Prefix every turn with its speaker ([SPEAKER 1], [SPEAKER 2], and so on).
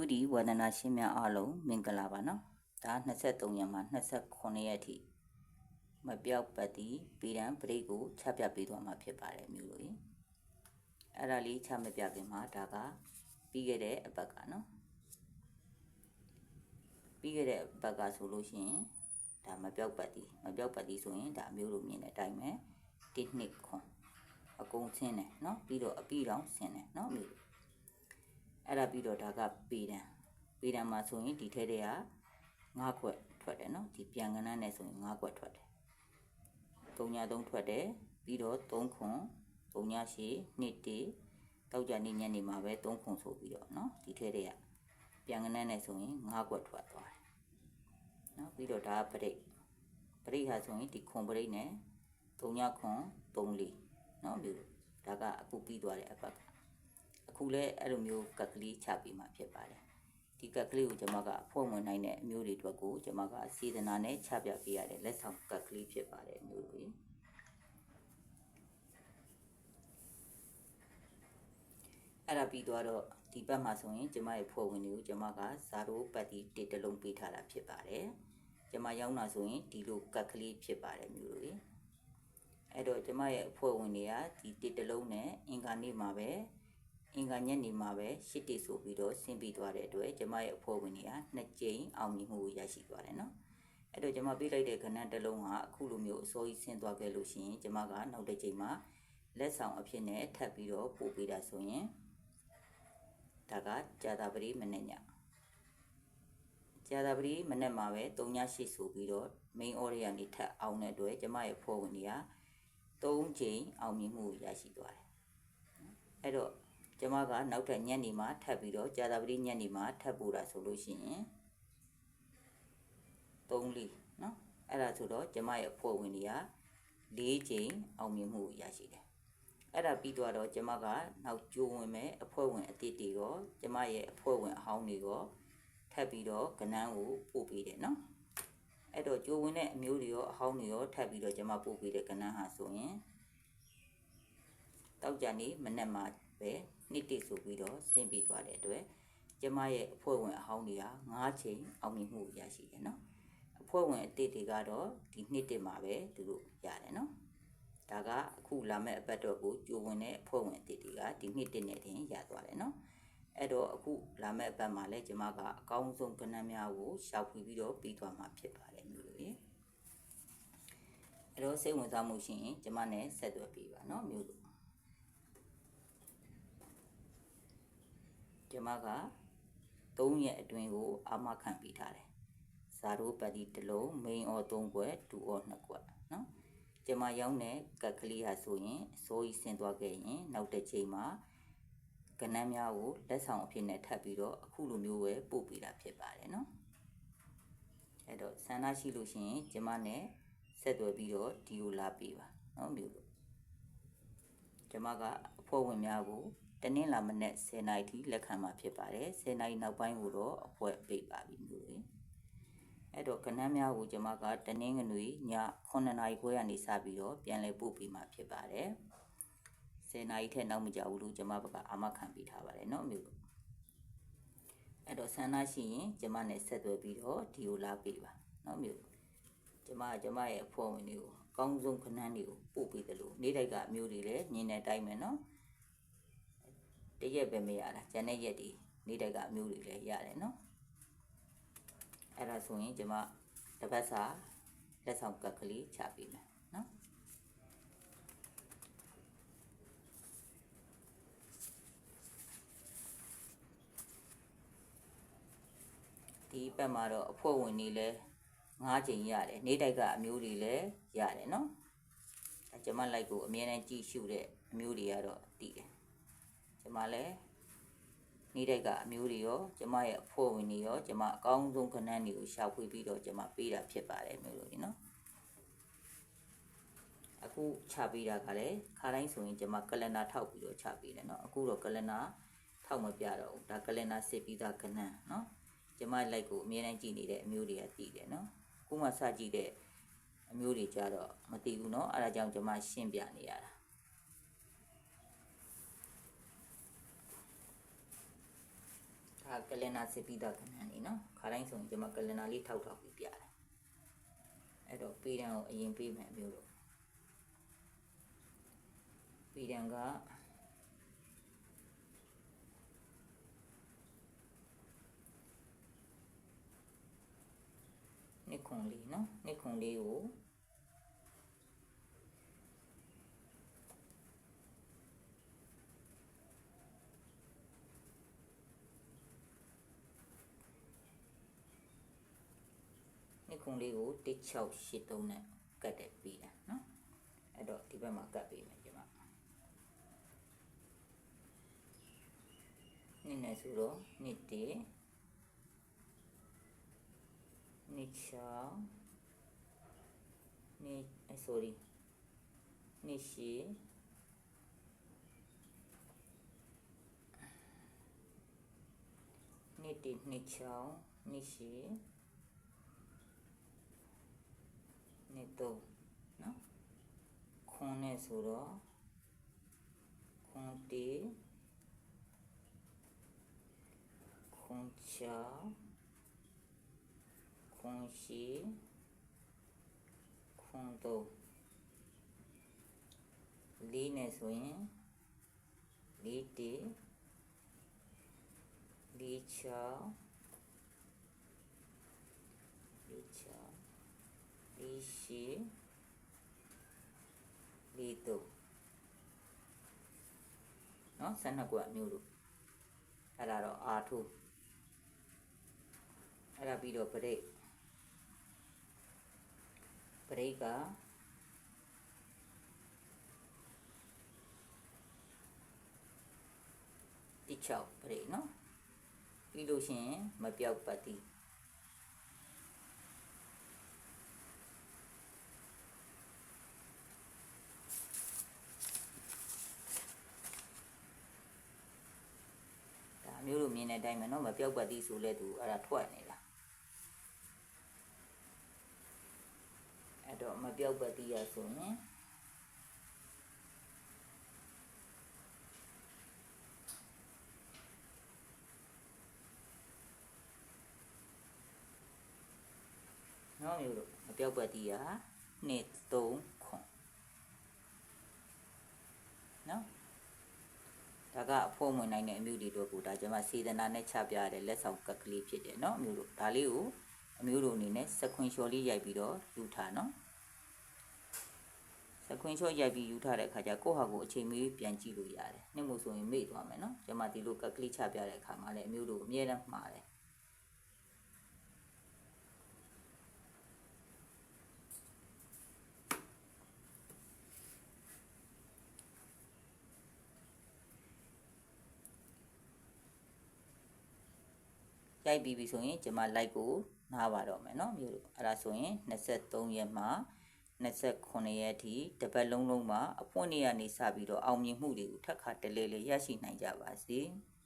[SPEAKER 1] 2D ဝါဒနာရှင်များအားလုံးမင်္ဂလာပါနော်ဒါ23ရက်မှ29ရက်အထိမပြောက်ပတ်တီဗီဒံပရိတ်ကိုချပြပေးသွားမှာဖြစ်ပါတယ်မျိုးလို့အဲ့ဒါလေးချမပြခင်မှာဒါကပြီးခဲ့တဲ့အပတ်ကနော်ပြီးခဲ့တဲ့အပတ်ကဆိုလို့ရှိရင်ဒါမပြောက်ပတ်တီမပြောက်ပတ်တီဆိုရင်ဒါမျိုးလိုမြင်တဲ့အတိုင်းပဲတစ်နှစ်ခွန်အကုန်ဆင်းတယ်နော်ပြီးတော့အပြီးတော့ဆင်းတယ်နော်မျိုးလို အဲ့ဒါပြီးတော့ဒါကပေတံပေတံမှာဆိုရင်ဒီထဲတွေက9ခွက်ထွက်တယ်နော်ဒီပြန်ကနန်းနဲ့ဆိုရင်9ခွက်ထွက်တယ်3ည3ထွက်တယ်ပြီးတော့3ခွန်3ညရှိ2တေတောက်ကြနေညနေမှာပဲ3ခွန်ဆိုပြီးတော့နော်ဒီထဲတွေကပြန်ကနန်းနဲ့ဆိုရင်9ခွက်ထွက်သွားတယ်နော်ပြီးတော့ဒါကပရိတ်ပရိတ်ဟာဆိုရင်ဒီခွန်ပရိတ်နဲ့3ညခွန်3လီနော်ပြီးဒါကအခုပြီးသွားတဲ့အပတ်က အခုလည်းအဲ့လိုမျိုးကက်ကလေးချပြီးမှဖြစ်ပါတယ်ဒီကက်ကလေးကိုကျွန်မကဖွဲ့ဝင်နိုင်တဲ့အမျိုးတွေအတွက်ကိုကျွန်မကစေတနာနဲ့ချပြပေးရတဲ့လက်ဆောင်ကက်ကလေးဖြစ်ပါတယ်အမျိုးတွေအဲ့ဒါပြီးသွားတော့ဒီဘက်မှာဆိုရင်ကျွန်မရဲ့ဖွဲ့ဝင်တွေကိုကျွန်မကဇာရိုပတ်တီတစ်တလုံးပေးထားတာဖြစ်ပါတယ်ကျွန်မရောက်လာဆိုရင်ဒီလိုကက်ကလေးဖြစ်ပါတယ်မျိုးတွေအဲ့တော့ကျွန်မရဲ့အဖွဲ့ဝင်တွေကဒီတစ်တလုံးနဲ့အင်္ဂါနေ့မှာပဲ အင်္ဂါညနေမှာပဲရှစ်တိဆိုပြီးတော့ဆင်းပြီးသွားတဲ့အတွက်ကျမရဲ့အဖွဲ့ဝင်တွေကနှစ်ကြိမ်အောင်မြင်မှုကိုရရှိသွားတယ်နော်အဲ့တော့ကျမပေးလိုက်တဲ့ခဏတစ်လုံးကအခုလိုမျိုးအစိုးရဆင်းသွားခဲ့လို့ရှိရင်ကျမကနောက်တစ်ကြိမ်မှာလက်ဆောင်အဖြစ်နဲ့ထပ်ပြီးတော့ပို့ပေးတာဆိုရင်ဒါကကြာတာပတိမနေ့ညကြာတာပတိမနေ့မှာပဲ3ညရှိဆိုပြီးတော့ main order ကနေထပ်အောင်တဲ့အတွက်ကျမရဲ့အဖွဲ့ဝင်တွေက3ကြိမ်အောင်မြင်မှုကိုရရှိသွားတယ်အဲ့တော့ ကျမကနောက်ထပ်ညနေမှာထပ်ပြီးတော့ကြာသပတေးညနေမှာထပ်ပို့တာဆိုလို့ရှိရင်3လီနော်အဲ့ဒါဆိုတော့ကျမရဲ့အဖွဲ့ဝင်တွေက၄ချိန်အောင်မြင်မှုရရှိတယ်အဲ့ဒါပြီးတော့တော့ကျမကနောက်ကြိုးဝင်မဲ့အဖွဲ့ဝင်အတိတ်တွေရောကျမရဲ့အဖွဲ့ဝင်အဟောင်းတွေရောထပ်ပြီးတော့ကနန်းကိုပို့ပေးတယ်နော်အဲ့တော့ကြိုးဝင်တဲ့အမျိုးတွေရောအဟောင်းတွေရောထပ်ပြီးတော့ကျမပို့ပေးတဲ့ကနန်းဟာဆိုရင်တောက်ကြနေမနေ့မှာ ပဲနှစ်တိဆိုပြီးတော့ဆင်းပြီးသွားတဲ့အတွက်ကျမရဲ့အဖွဲ့ဝင်အဟောင်းတွေက9ချိန်အောင်မြင်မှုရရှိတယ်နော်အဖွဲ့ဝင်အတိတ်တွေကတော့ဒီနှစ်တိမှာပဲသူတို့ရတယ်နော်ဒါကအခုလာမဲ့အပတ်တော့ကိုကြိုဝင်တဲ့အဖွဲ့ဝင်အတိတ်တွေကဒီနှစ်တိနဲ့တင်ရသွားတယ်နော်အဲ့တော့အခုလာမဲ့အပတ်မှာလည်းကျမကအကောင်းဆုံးကဏ္ဍများကိုရှောက်ပြီးပြီးတော့ပြီးသွားမှာဖြစ်ပါတယ်မျိုးလို့ရေအဲ့တော့စိတ်ဝင်စားမှုရှိရင်ကျမနဲ့ဆက်သွယ်ပြီးပါနော်မျိုးလို့ ကျမက3ရက်အတွင်းကိုအာမခံပေးထားတယ်။ဇာရိုပတ်တီတစ်လုံး main or 3ခွက်2 or 2ခွက်နော်။ကျမရောက်တဲ့ကက်ကလေးဟာဆိုရင်အစိုးရဆင်းသွားခဲ့ရင် နောက်တစ်ချိန်မှာကနန်းများကိုလက်ဆောင်အဖြစ်နဲ့ထပ်ပြီးတော့အခုလိုမျိုးပဲပို့ပေးတာဖြစ်ပါတယ်နော်။အဲ့တော့ဆန္ဒရှိလို့ရှိရင်ကျမနဲ့ဆက်သွယ်ပြီးတော့ဒီကိုလာပေးပါနော်မျိုးလို့ကျမကအဖွဲ့ဝင်များကို တနင်္လာမနေ့10:00နာရီထိလက်ခံမှာဖြစ်ပါတယ်10:00နာရီနောက်ပိုင်းကိုတော့အဖွဲ့ပိတ်ပါပြီမျိုးတွေအဲ့တော့ကဏ္ဍများကိုကျွန်မကတနင်္ဂနွေည9:00နာရီခွဲကနေစပြီးတော့ပြန်လည်ပို့ပေးမှာဖြစ်ပါတယ်10:00နာရီထက်နောက်မကြဘူးလို့ကျွန်မဘက်ကအာမခံပေးထားပါတယ်เนาะမျိုးတို့အဲ့တော့ဆန္ဒရှိရင်ကျွန်မနဲ့ဆက်သွယ်ပြီးတော့ဒီကိုလာပေးပါเนาะမျိုးတို့ကျွန်မကကျွန်မရဲ့အဖွဲ့ဝင်တွေကိုအကောင်းဆုံးခဏန်းတွေကိုပို့ပေးတယ်လို့နေ့တိုင်းကအမျိုးတွေလည်းညင်တဲ့အတိုင်းပဲเนาะ တရက်ပဲမရတာကျန်တဲ့ရက်ဒီနေ့တက်ကအမျိုးတွေလည်းရတယ်နော်အဲ့ဒါဆိုရင်ကျွန်မတစ်ပတ်စာလက်ဆောင်ကပ်ကလေးချပေးမယ်နော်ဒီဘက်မှာတော့အဖွဲ့ဝင်တွေလည်း၅ချိန်ရတယ်နေ့တိုက်ကအမျိုးတွေလည်းရတယ်နော်အဲကျွန်မလိုက်ကိုအမြဲတမ်းကြည့်ရှုတဲ့အမျိုးတွေကတော့တည်တယ် ကျမလည်းနေ့တိုက်ကအမျိုးတွေရောကျမရဲ့အဖွဲ့ဝင်တွေရောကျမအကောင်းဆုံးခဏန်းတွေကိုရှာဖွေပြီးတော့ကျမပေးတာဖြစ်ပါတယ်မျိုးလို့နော်အခုချပေးတာကလည်းခါတိုင်းဆိုရင်ကျမကလန်ဒါထောက်ပြီးတော့ချပေးတယ်နော်အခုတော့ကလန်ဒါထောက်မပြတော့ဘူးဒါကလန်ဒါစစ်ပြီးသားခဏန်းနော်ကျမလိုက်ကိုအမြဲတမ်းကြည့်နေတဲ့အမျိုးတွေကတည်တယ်နော်ခုမှစကြည့်တဲ့အမျိုးတွေကြတော့မတည်ဘူးနော်အဲဒါကြောင့်ကျမရှင်းပြနေရတာ ဒါ ဒါ ကလင်နာစစ်ပြီးသားကဏ္ဍနေနော်ခါတိုင်းဆိုရင်ကျွန်မကလင်နာလေးထောက်ထောက်ပြီးပြတယ်အဲ့တော့ပေတံကိုအရင်ပေးမယ်အမျိုးတို့ပေတံကနှစ်ခွန်လေးနော်နှစ်ခွန်လေးကို ခွန်လေးကို1683နဲ့ကတ်တယ်ပြီးတာနော်အဲ့တော့ဒီဘက်မှာကတ်ပေးမယ်ကျွန်မနှစ်နဲ့ဆိုတော့နှစ်တည်းနှစ်ချောင်းနှစ်အဲ sorry နှစ်ရှိနှစ်တည်းနှစ်ချောင်းနှစ်ရှိ နှစ်သုံးနော်ခွန်နဲ့ဆိုတော့ခွန်တေခွန်ချောင်းခွန်ရှိခွန်တော့လေးနဲ့ဆိုရင်လေးတေလေးချောင်းလေးချောင်းလေး ရှိလေးတော့နော်ဆန္ဒကွာမျိုးတို့အဲ့ဒါတော့အာထုအဲ့ဒါပြီးတော့ပရိတ်ပရိတ်ကတိချောက်ပရိတ်နော်ပြီးလို့ရှိရင်မပြောက်ပတ်တိဒါ မျိုးလိုမြင်တဲ့အတိုင်းပဲเนาะမပြောက်ပတ်တိဆိုလဲသူအဲ့ဒါထွက်နေတာအဲ့တော့မပြောက်ပတ်တိရဆိုရင်နော်မျိုးတို့မပြောက်ပတ်တိရ2 3ခွန်နော် ဒါကအဖို့ဝင်နိုင်တဲ့အမျိုးတွေတို့ကိုဒါကျွန်မစေတနာနဲ့ချပြရတဲ့လက်ဆောင်ကတ်ကလေးဖြစ်တယ်เนาะအမျိုးတို့ဒါလေးကိုအမျိုးတို့အနေနဲ့စခွင်လျှော်လေးရိုက်ပြီးတော့ယူထားเนาะစခွင်လျှော်ရိုက်ပြီးယူထားတဲ့အခါကျကိုယ့်ဟာကိုယ်အချိန်မီပြန်ကြည့်လို့ရတယ်နှစ်မို့ဆိုရင်မေ့သွားမယ်เนาะကျွန်မဒီလိုကတ်ကလေးချပြတဲ့အခါမှာလည်းအမျိုးတို့အမြဲတမ်းမှားတယ် ရိုက်ပြီးပြီဆိုရင်ကျွန်မ like ကိုနားပါတော့မယ်เนาะမျိုးတို့အဲ့ဒါဆိုရင်23ရက်မှာ29ရက်အထိတစ်ပတ်လုံးလုံးမှာအပွင့်နေရနေစပြီးတော့အောင်မြင်မှုတွေကိုထပ်ခါတလဲလဲရရှိနိုင်ကြပါစေ။